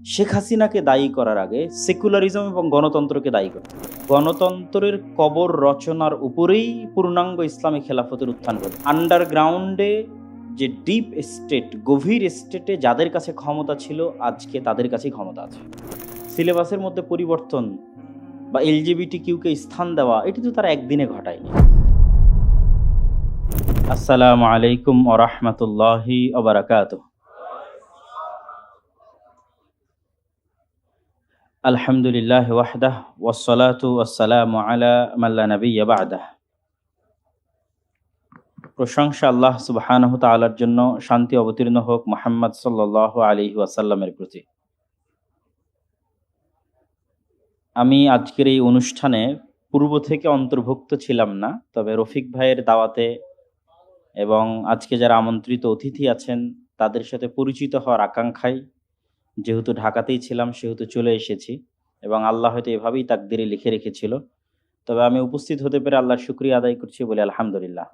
শেখ হাসিনাকে দায়ী করার আগে সেকুলারিজম এবং গণতন্ত্রকে দায়ী করতে গণতন্ত্রের কবর রচনার উপরেই পূর্ণাঙ্গ ইসলামী খেলাফতের উত্থান ঘটে। আন্ডারগ্রাউন্ডে যে ডিপ স্টেট গভীর স্টেটে যাদের কাছে ক্ষমতা ছিল, আজকে তাদের কাছেই ক্ষমতা আছে। সিলেবাসের মধ্যে পরিবর্তন বা এলজিবিটি কিউকে স্থান দেওয়া, এটি তো তারা একদিনে ঘটায়নি। আসসালামু আলাইকুম ওরহমতুল্লাহি ওবরাকাত আলহামদুলিল্লাহ ওয়াহদাহ, ওয়াসসালাতু ওয়াসসালামু আলা মাল্লা নাবিয়্যা বা'দাহ। প্রশংসা আল্লাহ সুবহানাহু তাআলার জন্য শান্তি অবতীর্ণ হোক মুহাম্মদ সাল্লাল্লাহু আলাইহি ওয়াসাল্লামের প্রতি। আমি আজকের এই অনুষ্ঠানে পূর্ব থেকে অন্তর্ভুক্ত ছিলাম না, তবে রফিক ভাইয়ের দাওয়াতে এবং আজকে যারা আমন্ত্রিত অতিথি আছেন, তাদের সাথে পরিচিত হওয়ার আকাঙ্ক্ষায় যেহেতু ঢাকাতেই ছিলাম, সেহেতু চলে এসেছি এবং আল্লাহ হয়তো এভাবেই তাকদিরে লিখে রেখেছিল। তবে আমি উপস্থিত হতে পেরে আল্লাহর শুক্রিয়া আদায় করছি বলে আলহামদুলিল্লাহ।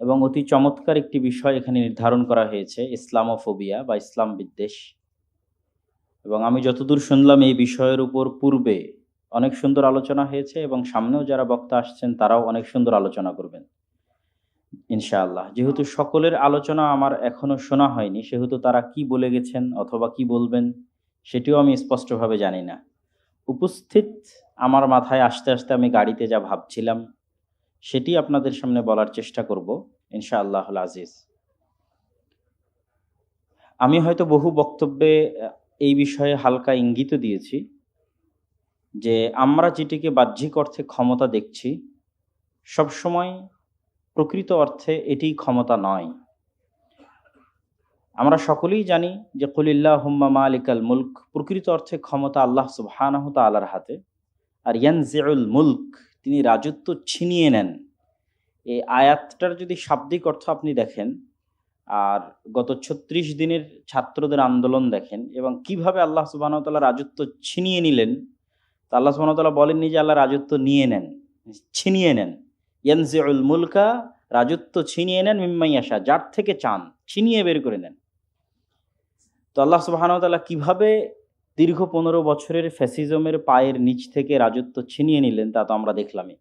এবং অতি চমৎকার একটি বিষয় এখানে নির্ধারণ করা হয়েছে, ইসলামোফোবিয়া বা ইসলাম বিদ্বেষ। এবং আমি যতদূর শুনলাম, এই বিষয়ের উপর পূর্বে অনেক সুন্দর আলোচনা হয়েছে এবং সামনেও যারা বক্তা আসছেন, তারাও অনেক সুন্দর আলোচনা করবেন। ইনশাআল্লাহ। যেহেতু সকলের আলোচনা আমার এখনও শোনা হয়নি, সেহেতু তারা কি বলে গেছেন অথবা কি বলবেন, সেটিও আমি স্পষ্টভাবে জানি না। উপস্থিত আমার মাথায় আসতে আসতে আমি গাড়িতে যা ভাবছিলাম, সেটি আপনাদের সামনে বলার চেষ্টা করব ইনশাআল্লাহ আজিজ। আমি হয়তো বহু বক্তব্যে এই বিষয়ে হালকা ইঙ্গিত দিয়েছি, যে আমরা যেটিকে বাহ্যিক অর্থে ক্ষমতা দেখছি, সবসময় প্রকৃত অর্থে এটি ক্ষমতা নয়। আমরা সকলেই জানি যে কলিল্লাহ হুম্মা মালিকাল মুলক, প্রকৃত অর্থে ক্ষমতা আল্লাহ সুবহানাহু তাআলার হাতে। আর ইয়ানজিউল মুলক, তিনি রাজত্ব ছিনিয়ে নেন। এই আয়াতটার যদি শাব্দিক অর্থ আপনি দেখেন, আর গত ছত্রিশ দিনের ছাত্রদের আন্দোলন দেখেন, এবং কীভাবে আল্লাহ সুবহানাহু তাআলা রাজত্ব ছিনিয়ে নিলেন, তা আল্লাহ সুবহানাহু তাআলা বলেননি যে আল্লাহ রাজত্ব নিয়ে নেন, ছিনিয়ে নেন। ইয়ানজিউল মুলকা, রাজত্ব ছিনিয়ে নেন মিম্মাই আসা যার থেকে চান ছিনিয়ে বের করে নেন। তো আল্লাহ সুবহানাহু তাআলা কীভাবে দীর্ঘ পনেরো বছরের ফ্যাসিজমের পায়ের নিচ থেকে রাজত্ব ছিনিয়ে নিলেন তা তো আমরা দেখলামই।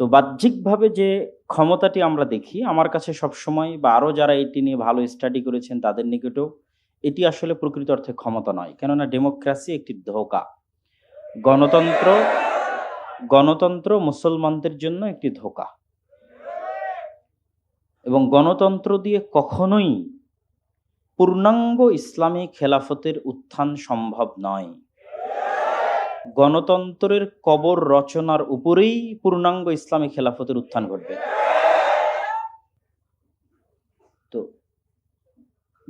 তো বাহ্যিকভাবে যে ক্ষমতাটি আমরা দেখি, আমার কাছে সবসময় বা আরও যারা এটি নিয়ে ভালো স্টাডি করেছেন তাদের নিকটেও, এটি আসলে প্রকৃত অর্থে ক্ষমতা নয়। কেননা ডেমোক্রেসি একটি ধোকা। গণতন্ত্র গণতন্ত্র মুসলমানদের জন্য একটি ধোকা। এবং গণতন্ত্র দিয়ে কখনোই পূর্ণাঙ্গ ইসলামী খেলাফতের উত্থান সম্ভব নয়। গণতন্ত্রের কবর রচনার উপরেই পূর্ণাঙ্গ ইসলামী খেলাফতের উত্থান ঘটবে। তো,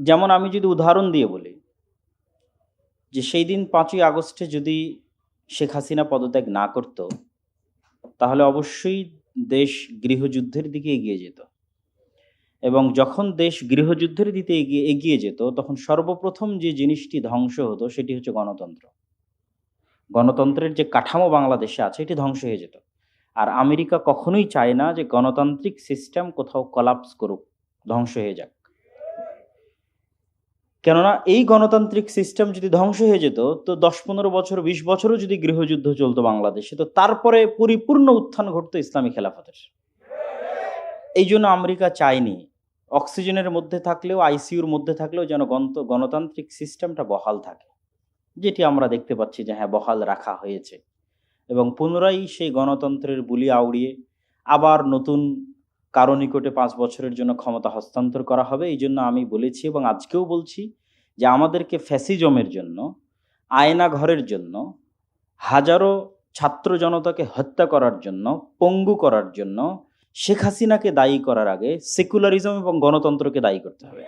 যেমন আমি যদি উদাহরণ দিয়ে বলি, যে সেই দিন পাঁচই আগস্টে যদি শেখ হাসিনা পদত্যাগ না করত, তাহলে অবশ্যই দেশ গৃহযুদ্ধের দিকে এগিয়ে যেত। এবং যখন দেশ গৃহযুদ্ধের দিকে এগিয়ে এগিয়ে যেত, তখন সর্বপ্রথম যে জিনিসটি ধ্বংস হতো, সেটি হচ্ছে গণতন্ত্র। গণতন্ত্রের যে কাঠামো বাংলাদেশে আছে, এটি ধ্বংস হয়ে যেত। আর আমেরিকা কখনোই চায় না যে গণতান্ত্রিক সিস্টেম কোথাও কলাপস করুক, ধ্বংস হয়ে যাক। কেননা এই গণতান্ত্রিক সিস্টেম যদি ধ্বংস হয়ে যেত, তো দশ পনেরো বছর, বিশ বছরও যদি গৃহযুদ্ধ চলতো বাংলাদেশে, তো তারপরে পরিপূর্ণ উত্থান ঘটতো ইসলামী খেলাফতের। এই জন্য আমেরিকা চায়নি। অক্সিজেনের মধ্যে থাকলেও, আইসিইউর মধ্যে থাকলেও যেন গণত গণতান্ত্রিক সিস্টেমটা বহাল থাকে। যেটি আমরা দেখতে পাচ্ছি যে হ্যাঁ বহাল রাখা হয়েছে। এবং পুনরায় সেই গণতন্ত্রের বুলি আউড়িয়ে আবার নতুন কারও নিকটে পাঁচ বছরের জন্য ক্ষমতা হস্তান্তর করা হবে, এই জন্য আমি বলেছি এবং আজকেও বলছি যে আমাদেরকে ফ্যাসিজমের জন্য, আয়না ঘরের জন্য, হাজারো ছাত্র জনতাকে হত্যা করার জন্য, পঙ্গু করার জন্য শেখ হাসিনাকে দায়ী করার আগে সেকুলারিজম এবং গণতন্ত্রকে দায়ী করতে হবে।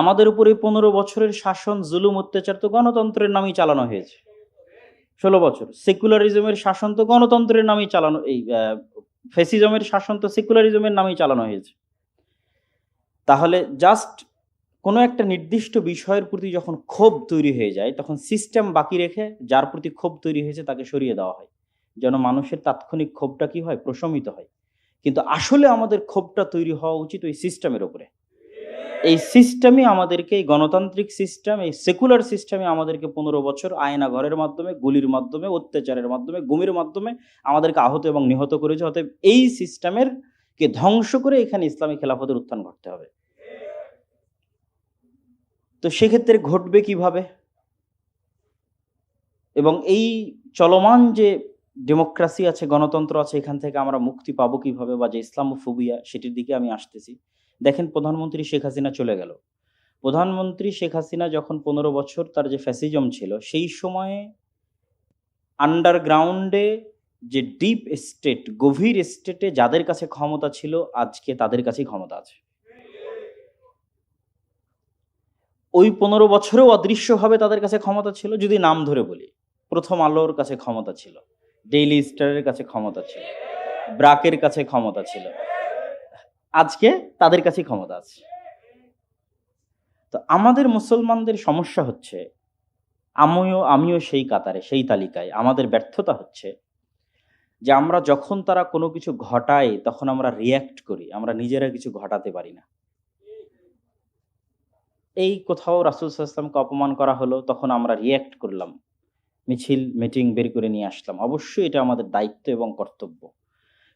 আমাদের উপরে পনেরো বছরের শাসন, জুলুম, অত্যাচার তো গণতন্ত্রের নামেই চালানো হয়েছে। ষোলো বছর, সেকুলারিজমের শাসন তো গণতন্ত্রের নামেই চালানো, এই ফেসিজমের শাসন তো সেকুলারিজমের নামেই চালানো হয়েছে। তাহলে জাস্ট কোনো একটা নির্দিষ্ট বিষয়ের প্রতি যখন ক্ষোভ তৈরি হয়ে যায়, তখন সিস্টেম বাকি রেখে যার প্রতি ক্ষোভ তৈরি হয়েছে তাকে সরিয়ে দেওয়া হয়। যেন মানুষের তাৎক্ষণিক ক্ষোভটা কি হয়? প্রশমিত হয়। কিন্তু আসলে আমাদের ক্ষোভটা তৈরি হওয়া উচিত ওই সিস্টেমের উপরে। এই সিস্টেমই আমাদেরকে, এই গণতান্ত্রিক সিস্টেম এই সেকুলার সিস্টেমে আমাদেরকে পনেরো বছর আয়না ঘরের মাধ্যমে, গুলির মাধ্যমে, অত্যাচারের মাধ্যমে, গুমির মাধ্যমে আমাদেরকে আহত এবং নিহত করেছে। অতএব এই সিস্টেমের কে ধ্বংস করে এখানে ইসলামী খেলাফতের উত্থান ঘটতে হবে। তো সেক্ষেত্রে ঘটবে কীভাবে? এবং এই চলমান যে ডেমোক্রেসি আছে, গণতন্ত্র আছে, এখান থেকে আমরা মুক্তি পাবো কীভাবে? বা যে ইসলামোফোবিয়া, সেটির দিকে আমি আসতেছি। দেখেন প্রধানমন্ত্রী শেখ হাসিনা চলে গেল। প্রধানমন্ত্রী শেখ হাসিনা যখন পনেরো বছর তার যে ফ্যাসিজম ছিল, সেই সময়ে আন্ডারগ্রাউন্ডে যে ডিপ স্টেট গভীর স্টেটে যাদের কাছে ক্ষমতা ছিল, আজকে তাদের কাছেই ক্ষমতা আছে। ওই পনেরো বছরেও অদৃশ্যভাবে তাদের কাছে ক্ষমতা ছিল, যদি নাম ধরে বলি। প্রথম আলোর কাছে ক্ষমতা ছিল। ডেইলি স্টারের কাছে ক্ষমতা ছিল। ব্রাকের কাছে ক্ষমতা ছিল। আজকে তাদের কাছে ক্ষমতা আছে। তো আমাদের মুসলমানদের সমস্যা হচ্ছে, আমিও আমিও সেই কাতারে, সেই তালিকায়। আমাদের ব্যর্থতা হচ্ছে যে আমরা যখন তারা কোনো কিছু ঘটায়, তখন আমরা রিয়্যাক্ট করি। আমরা নিজেরা কিছু ঘটাতে পারি না। এই কোথাও রাসুল সাল্লামকে অপমান করা হলো, তখন আমরা রিয়্যাক্ট করলাম। মিছিল মিটিং বের করে নিয়ে আসলাম। অবশ্যই এটা আমাদের দায়িত্ব এবং কর্তব্য।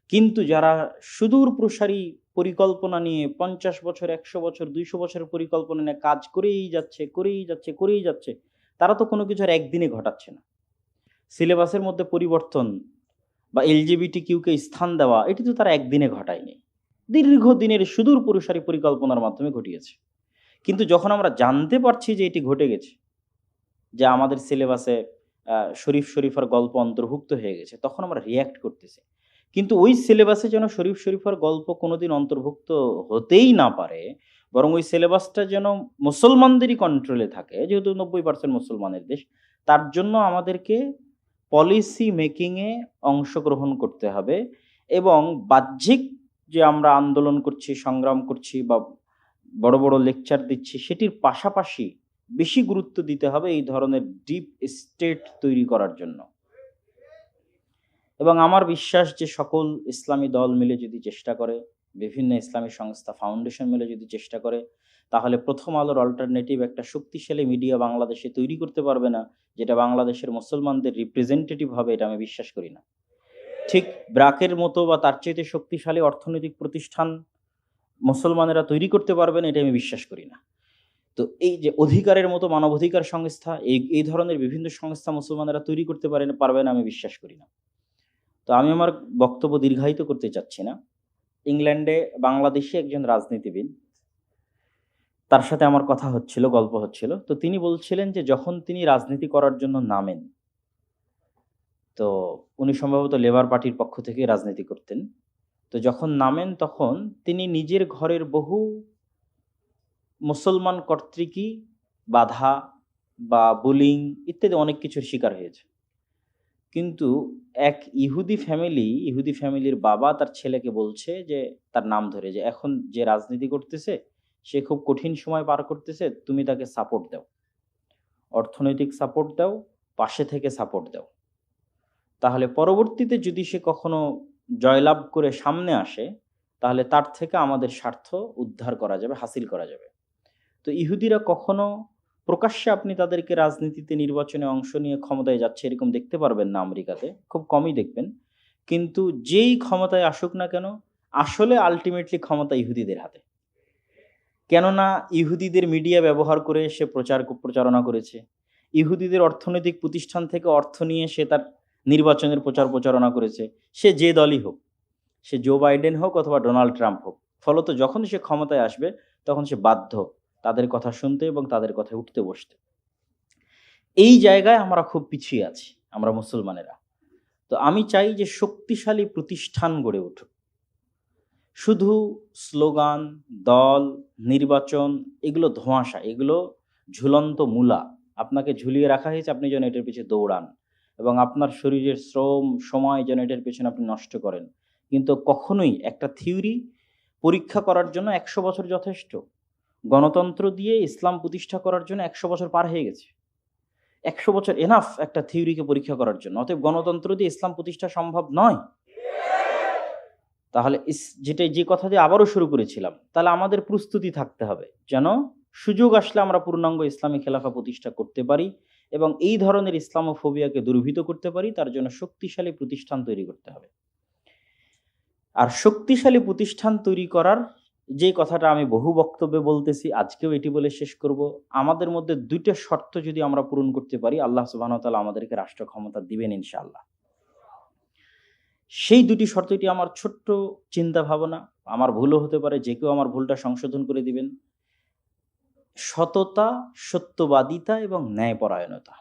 কিন্তু যারা সুদূর প্রসারী পরিকল্পনা নিয়ে পঞ্চাশ বছর, একশো বছর, দুইশো বছরের পরিকল্পনা নিয়ে কাজ করেই যাচ্ছে করেই যাচ্ছে করেই যাচ্ছে, তারা তো কোনো কিছু আর একদিনে ঘটাচ্ছে না। সিলেবাসের মধ্যে পরিবর্তন বা এলজিবিটি কিউকে স্থান দেওয়া, এটি তো তারা একদিনে ঘটায়নি। দীর্ঘদিনের সুদূর প্রসারী পরিকল্পনার মাধ্যমে ঘটিয়েছে। কিন্তু যখন আমরা জানতে পারছি যে এটি ঘটে গেছে, যে আমাদের সিলেবাসে শরীফ শরীফার গল্প অন্তর্ভুক্ত হয়ে গেছে, তখন আমরা রিয়্যাক্ট করতেছি। কিন্তু ওই সিলেবাসে যেন শরীফ শরীফার গল্প কোনোদিন অন্তর্ভুক্ত হতেই না পারে, বরং ওই সিলেবাসটা যেন মুসলমানদেরই কন্ট্রোলে থাকে, যেহেতু নব্বই পার্সেন্ট মুসলমানের দেশ, তার জন্য আমাদেরকে পলিসি মেকিংয়ে অংশগ্রহণ করতে হবে এবং বাহ্যিক যে আমরা আন্দোলন করছি, সংগ্রাম করছি বা বড় বড় লেকচার দিচ্ছি, সেটির পাশাপাশি বেশি গুরুত্ব দিতে হবে এই ধরনের ডিপ স্টেট তৈরি করার জন্য। এবং আমার বিশ্বাস যে সকল ইসলামী দল মিলে যদি চেষ্টা করে, বিভিন্ন ইসলামী সংস্থা ফাউন্ডেশন মিলে যদি চেষ্টা করে, তাহলে প্রথম আলোর অল্টারনেটিভ একটা শক্তিশালী মিডিয়া বাংলাদেশে তৈরি করতে পারবে না, যেটা বাংলাদেশের মুসলমানদের রিপ্রেজেন্টেটিভ হবে, এটা আমি বিশ্বাস করি না। ঠিক ব্রাকের মতো বা তার চাইতে শক্তিশালী অর্থনৈতিক প্রতিষ্ঠান মুসলমানেরা তৈরি করতে পারবেন এটা আমি বিশ্বাস করি না। তো এই যে অধিকারের মতো মানবাধিকার সংস্থা, এই এই ধরনের বিভিন্ন সংস্থা মুসলমানেরা তৈরি করতে পারেন পারবে না, আমি বিশ্বাস করি না। তো আমি আমার বক্তব্য দীর্ঘায়িত করতে চাচ্ছি না। ইংল্যান্ডে বাংলাদেশি একজন রাজনীতিবিদ, তার সাথে আমার কথা হচ্ছিল, গল্প হচ্ছিল। তো তিনি বলছিলেন যে, যখন তিনি রাজনীতি করার জন্য নামেন, তো উনি সম্ভবত লেবার পার্টির পক্ষ থেকে রাজনীতি করতেন। তো যখন নামেন, তখন তিনি নিজের ঘরের বহু মুসলমান কর্তৃকই বাধা বা বুলিং ইত্যাদি অনেক কিছুর শিকার হয়েছে। কিন্তু এক ইহুদি ফ্যামিলি ইহুদি ফ্যামিলির বাবা তার ছেলেকে বলছে যে, তার নাম ধরে যে, এখন যে রাজনীতি করতেছে, সে খুব কঠিন সময় পার করতেছে, তুমি তাকে সাপোর্ট দাও। অর্থনৈতিক সাপোর্ট দাও, পাশে থেকে সাপোর্ট দাও। তাহলে পরবর্তীতে যদি সে কখনো জয়লাভ করে সামনে আসে, তাহলে তার থেকে আমাদের স্বার্থ উদ্ধার করা যাবে, হাসিল করা যাবে। তো ইহুদিরা কখনো প্রকাশ্যে আপনি তাদেরকে রাজনীতিতে নির্বাচনে অংশ নিয়ে ক্ষমতায় যাচ্ছে এরকম দেখতে পারবেন না আমেরিকাতে, খুব কমই দেখবেন। কিন্তু যেই ক্ষমতায় আসুক না কেন, আসলে আলটিমেটলি ক্ষমতা ইহুদিদের হাতে। কেননা ইহুদিদের মিডিয়া ব্যবহার করে সে প্রচার প্রচারণা করেছে। ইহুদিদের অর্থনৈতিক প্রতিষ্ঠান থেকে অর্থ নিয়ে সে তার নির্বাচনের প্রচার প্রচারণা করেছে। সে যে দলই হোক, সে জো বাইডেন হোক অথবা ডোনাল্ড ট্রাম্প হোক, ফলত যখন সে ক্ষমতায় আসবে, তখন সে বাধ্য তাদের কথা শুনতে এবং তাদের কথায় উঠতে বসতে। এই জায়গায় আমরা খুব পিছিয়ে আছি, আমরা মুসলমানেরা। তো আমি চাই যে শক্তিশালী প্রতিষ্ঠান গড়ে উঠুক। শুধু স্লোগান, দল, নির্বাচন, এগুলো ধোঁয়াশা, এগুলো ঝুলন্ত মূলা। আপনাকে ঝুলিয়ে রাখা হয়েছে আপনি যেন এটার পিছিয়ে দৌড়ান এবং আপনার শরীরের শ্রম, সময় যেন এটার পেছনে আপনি নষ্ট করেন। কিন্তু কখনোই একটা থিওরি পরীক্ষা করার জন্য একশো বছর যথেষ্ট। গণতন্ত্র দিয়ে ইসলাম প্রতিষ্ঠা করার জন্য একশো বছর পার হয়ে গেছে। একশো বছর এনাফ একটা থিওরিকে পরীক্ষা করার জন্য। অতএব গণতন্ত্র দিয়ে ইসলাম প্রতিষ্ঠা সম্ভব নয়। তাহলে যেটা যে কথা দিয়ে আবারও শুরু করেছিলাম, তাহলে আমাদের প্রস্তুতি থাকতে হবে যেন সুযোগ আসলে আমরা পূর্ণাঙ্গ ইসলামী খেলাফা প্রতিষ্ঠা করতে পারি এবং এই ধরনের ইসলামোফোবিয়াকে দুর্ভীত করতে পারি, তার জন্য শক্তিশালী প্রতিষ্ঠান তৈরি করতে হবে। আর শক্তিশালী প্রতিষ্ঠান তৈরি করার যে কথাটা আমি বহু বক্তব্যে বলতেছি, আজকেও এটি বলে শেষ করব। আমাদের মধ্যে দুইটা শর্ত যদি আমরা পূরণ করতে পারি, আল্লাহ সুবাহ তাআলা আমাদেরকে রাষ্ট্র ক্ষমতা দিবেন ইনশাআল্লাহ। সেই দুটি শর্তটি আমার ছোট্ট চিন্তা ভাবনা আমার ভুলও হতে পারে, যে কেউ আমার ভুলটা সংশোধন করে দিবেন। সততা, সত্যবাদিতা এবং ন্যায়পরায়ণতা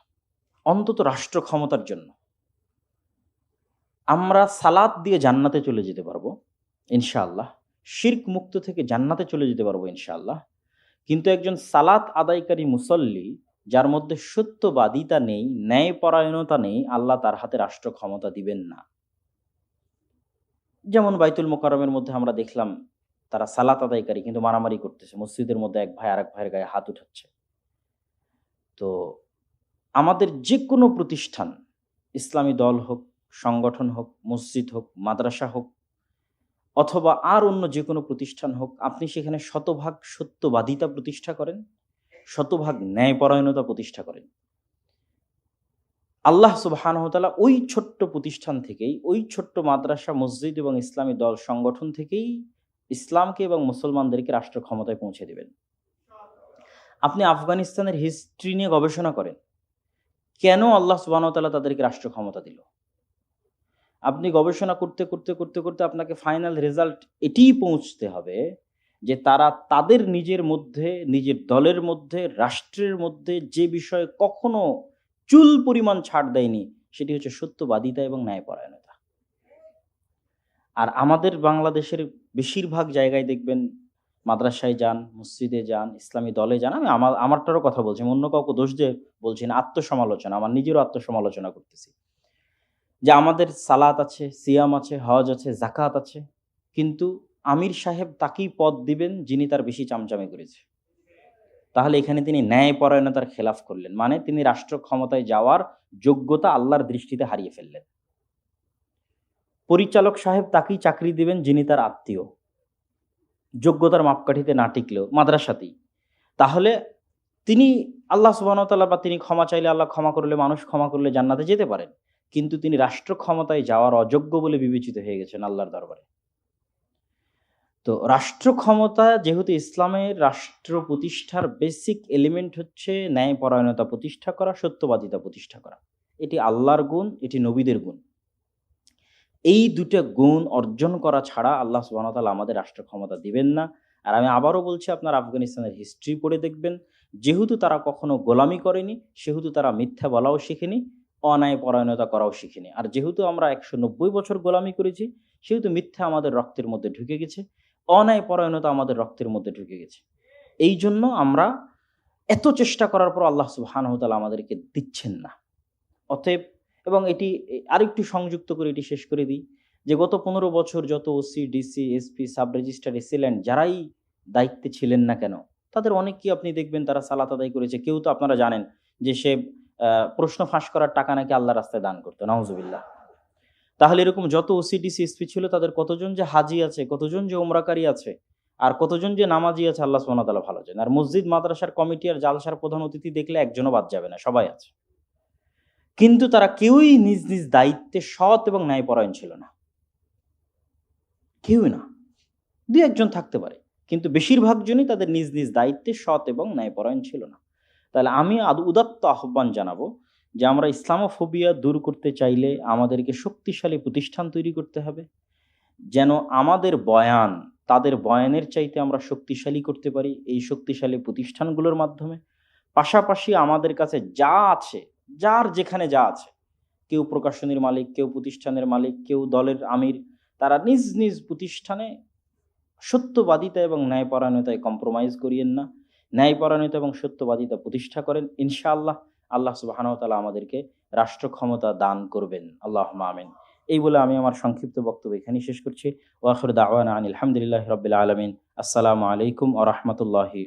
অন্তত রাষ্ট্র ক্ষমতার জন্য। আমরা সালাদ দিয়ে জান্নাতে চলে যেতে পারব, ইনশাআল্লাহ। শির্ক মুক্ত থেকে জান্নাতে চলে যেতে পারব ইনশাআল্লাহ। কিন্তু একজন সালাত আদায়কারী মুসল্লি, যার মধ্যে সত্যবাদিতা নেই, ন্যায়পরায়ণতা নেই, আল্লাহ তার হাতে রাষ্ট্র ক্ষমতা দিবেন না। যেমন বাইতুল মোকারমের মধ্যে আমরা দেখলাম, তারা সালাত আদায়কারী কিন্তু মারামারি করতেছে। মসজিদের মধ্যে এক ভাই আরেক ভাইয়ের গায়ে হাত উঠাচ্ছে। তো আমাদের যে কোনো প্রতিষ্ঠান, ইসলামী দল হোক, সংগঠন হোক, মসজিদ হোক, মাদ্রাসা হোক অথবা আর অন্য যে কোনো প্রতিষ্ঠান হোক, আপনি সেখানে শতভাগ সত্যবাদিতা প্রতিষ্ঠা করেন, শতভাগ ন্যায়পরায়ণতা প্রতিষ্ঠা করেন। আল্লাহ সুবাহানহতালা ওই ছোট্ট প্রতিষ্ঠান থেকেই, ওই ছোট্ট মাদ্রাসা, মসজিদ এবং ইসলামী দল সংগঠন থেকেই ইসলামকে এবং মুসলমানদেরকে রাষ্ট্র ক্ষমতায় পৌঁছে দেবেন। আপনি আফগানিস্তানের হিস্ট্রি নিয়ে গবেষণা করেন, কেন আল্লাহ সুবাহতাল্লাহ তাদেরকে রাষ্ট্র ক্ষমতা দিল? আপনি গবেষণা করতে করতে করতে করতে আপনাকে ফাইনাল রেজাল্ট এটিই পৌঁছতে হবে যে তারা তাদের নিজের মধ্যে, নিজের দলের মধ্যে, রাষ্ট্রের মধ্যে যে বিষয়ে কখনো চুল পরিমাণ ছাড় দেয়নি, সেটি হচ্ছে সত্যবাদিতা এবং ন্যায়পরায়ণতা। আর আমাদের বাংলাদেশের বেশিরভাগ জায়গায় দেখবেন মাদ্রাসায় যান, মসজিদে যান, ইসলামী দলে যান, আমি আমার, আমারটারও কথা বলছি অন্য কাউকে দোষ দিয়ে বলছি না, আত্মসমালোচনা, আমার নিজেরও আত্মসমালোচনা করতেছি। যে আমাদের সালাত আছে, সিয়াম আছে, হজ আছে জাকাত আছে, কিন্তু আমির সাহেব তাকেই পদ দিবেন যিনি তার বেশি চামচামি করেছে। তাহলে এখানে তিনি ন্যায় ন্যায়পরায়ণতার খেলাফ করলেন। মানে তিনি রাষ্ট্র ক্ষমতায় যাওয়ার যোগ্যতা আল্লাহর দৃষ্টিতে হারিয়ে ফেললেন। পরিচালক সাহেব তাকেই চাকরি দিবেন যিনি তার আত্মীয়। যোগ্যতার মাপকাঠিতে না টিকলেও, মাদ্রাসাতেই। তাহলে তিনি আল্লাহ সুবাহতাল্লাহ বা তিনি ক্ষমা চাইলে আল্লাহ ক্ষমা করলে, মানুষ ক্ষমা করলে জান্নাতে যেতে পারেন। কিন্তু তিনি রাষ্ট্র ক্ষমতায় যাওয়ার অযোগ্য বলে বিবেচিত হয়ে গেছেন আল্লাহর দরবারে। তো রাষ্ট্র ক্ষমতা যেহেতু ইসলামের রাষ্ট্র প্রতিষ্ঠার বেসিক এলিমেন্ট হচ্ছে ন্যায়পরায়ণতা প্রতিষ্ঠা করা, সত্যবাদিতা প্রতিষ্ঠা করা। এটি আল্লাহর গুণ, এটি নবীদের গুণ। এই দুটো গুণ অর্জন করা ছাড়া আল্লাহ সুবাহতাল আমাদের রাষ্ট্র ক্ষমতা দিবেন না। আর আমি আবারও বলছি, আপনার আফগানিস্তানের হিস্ট্রি পড়ে দেখবেন, যেহেতু তারা কখনো গোলামি করেনি, সেহেতু তারা মিথ্যা বলাও শিখেনি অন্যায় পরায়ণতা করাও শিখিনি। আর যেহেতু আমরা একশো নব্বই বছর গোলামি করেছি, সেহেতু মিথ্যা আমাদের রক্তের মধ্যে ঢুকে গেছে অন্যায় পরায়ণতা আমাদের রক্তের মধ্যে ঢুকে গেছে। এই জন্য আমরা এত চেষ্টা করার পর আল্লাহ সুবাহানহতাল আমাদেরকে দিচ্ছেন না। অতএব, এবং এটি আরেকটু সংযুক্ত করে এটি শেষ করে দিই, যে গত পনেরো বছর যত OC DC SP sub registrar AC land যারাই দায়িত্বে ছিলেন না কেন, তাদের অনেককেই আপনি দেখবেন তারা সালাত আদায় করেছে। কেউ তো আপনারা জানেন যে সে প্রশ্ন ফাঁস করার টাকা নাকি আল্লাহ রাস্তায় দান করতো নওয়াজুবিল্লাহ তাহলে এরকম যত ওসিডিসি এসপি ছিল, তাদের কতজন যে হাজি আছে, কতজন যে ওমরাকারী আছে, আর কতজন যে নামাজি আছে, আল্লাহ সোনাতালা ভালো জানেন আর মসজিদ, মাদ্রাসার কমিটি আর জালসার প্রধান অতিথি দেখলে একজনও বাদ যাবে না, সবাই আছে। কিন্তু তারা কেউই নিজ নিজ দায়িত্বে সৎ এবং ন্যায়পরায়ণ ছিল না। কেউই না। দুই একজন থাকতে পারে, কিন্তু বেশিরভাগ জনই তাদের নিজ নিজ দায়িত্বে সৎ এবং ন্যায়পরায়ণ ছিল না। তাহলে আমি উদাত্ত আহ্বান জানাব যে আমরা ইসলামোফোবিয়া দূর করতে চাইলে আমাদেরকে শক্তিশালী প্রতিষ্ঠান তৈরি করতে হবে। যেন আমাদের বয়ান, তাদের বয়ানের চাইতে আমরা শক্তিশালী করতে পারি এই শক্তিশালী প্রতিষ্ঠানগুলোর মাধ্যমে। পাশাপাশি আমাদের কাছে যা আছে, যার যেখানে যা আছে, কেউ প্রকাশনীর মালিক, কেউ প্রতিষ্ঠানের মালিক, কেউ দলের আমির, তারা নিজ নিজ প্রতিষ্ঠানে সত্যবাদিতা এবং ন্যায়পরায়ণতায় কম্প্রোমাইজ করিয়েন না। ন্যায়পরায়ণতা এবং সত্যবাদিতা প্রতিষ্ঠা করেন। ইনশাআল্লাহ আল্লাহ সুবাহানতালা আমাদেরকে রাষ্ট্র ক্ষমতা দান করবেন। আল্লাহ আমিন। এই বলে আমি আমার সংক্ষিপ্ত বক্তব্য এখানেই শেষ করছি। ওয়াখর দাওয়ান আনিল আলহামদুলিল্লাহ রবিল আলমিন। আসসালামু আলাইকুম আ রহমতুল্লাহি